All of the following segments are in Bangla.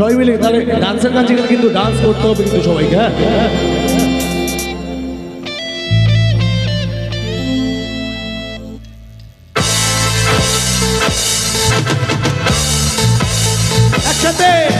সবাই মিলে তাহলে ডান্সের কাছে গেলে কিন্তু ডান্স করতে হবে কিন্তু সবাইকে হ্যাঁ? একসাথে!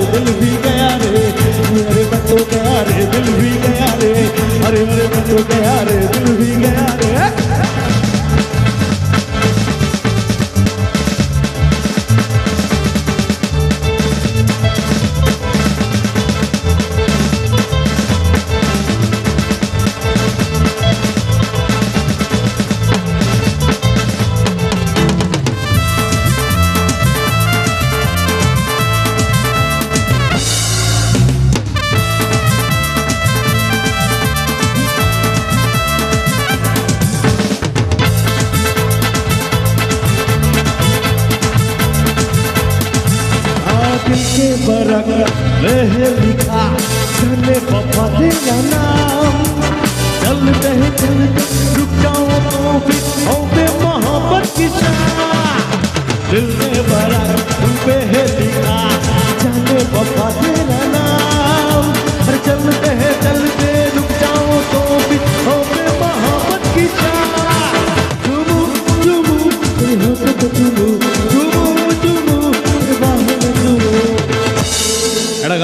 रंग में लिखा धने बाबा तेरा नाम चल रहे दिल रुक जाओ तो भी होते मोहब्बत की शाम दिल में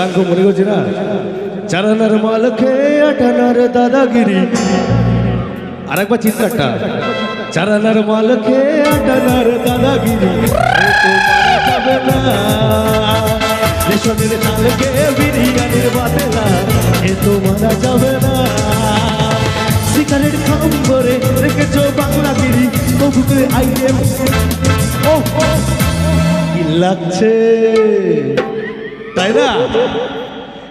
একটা গান খুব মনে করছি না। চারানার মালকে, আটানার দাদাগিরি। আর একবার চিৎকারটা চারানার মালকে, আটানার দাদাগিরি। লাগছে? তাই না?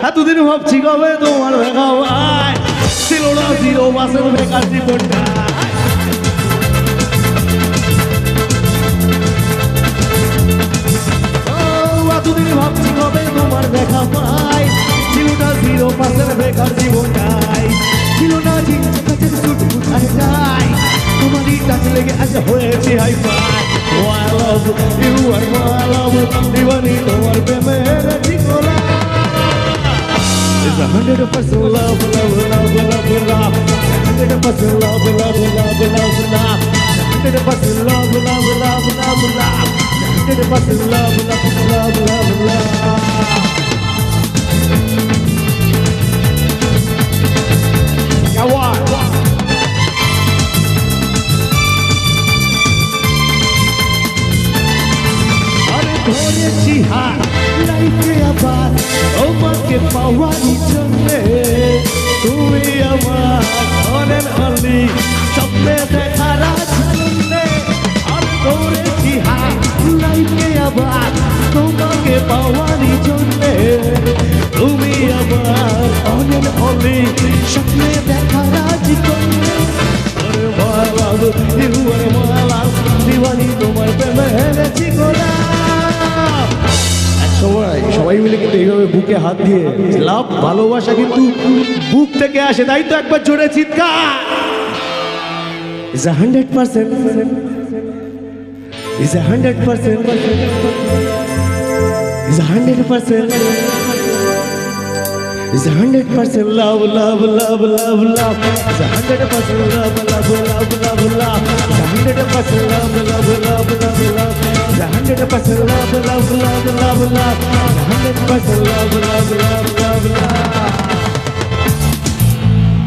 এতদিন ভাবছি কবে তোমার দেখা ভাই ছিল জিরো এতদিন ভাবছি কবে তোমার দেখা পাই। ছিল না জিরো বেকার জীবনটাই। ছিল না কাছে সুট কোথায় যাই তোমারই কাজ লেগে আজ হয়েছে hi fi Love, di luar love di wanita luar pemer cikola Islam under the first love love love love love under the first love love love love love under the first love love love love love under the first love love love love love তোমাকে পাওয়ারই জন্যে তুমি আমার অনেক অনলি স্বপ্নে দেখার জন্যে আরে ধরেছি হাত লাইফে আবার। তোমাকে পাওয়ারই জন্যে তুমি আমার অনেক অনলি স্বপ্নে দেখার জন্যে আরে মালাম ইউ আরে মালাম তোমার প্রেমে হেরেছি সবাই মিলে কিন্তু এইভাবে বুকে হাত দিয়ে লাভ ভালোবাসা কিন্তু বুক থেকে আসে তাই তো একবার জোরে চিৎকার hundred percent is a hundred percent is a hundred percent hundred percent love, love, love, love, love. Hundred percent love, love, love, love, love. Love, love, love, love, love. Hundred percent love, love, love, love, love. Hundred love, love, love, love, love.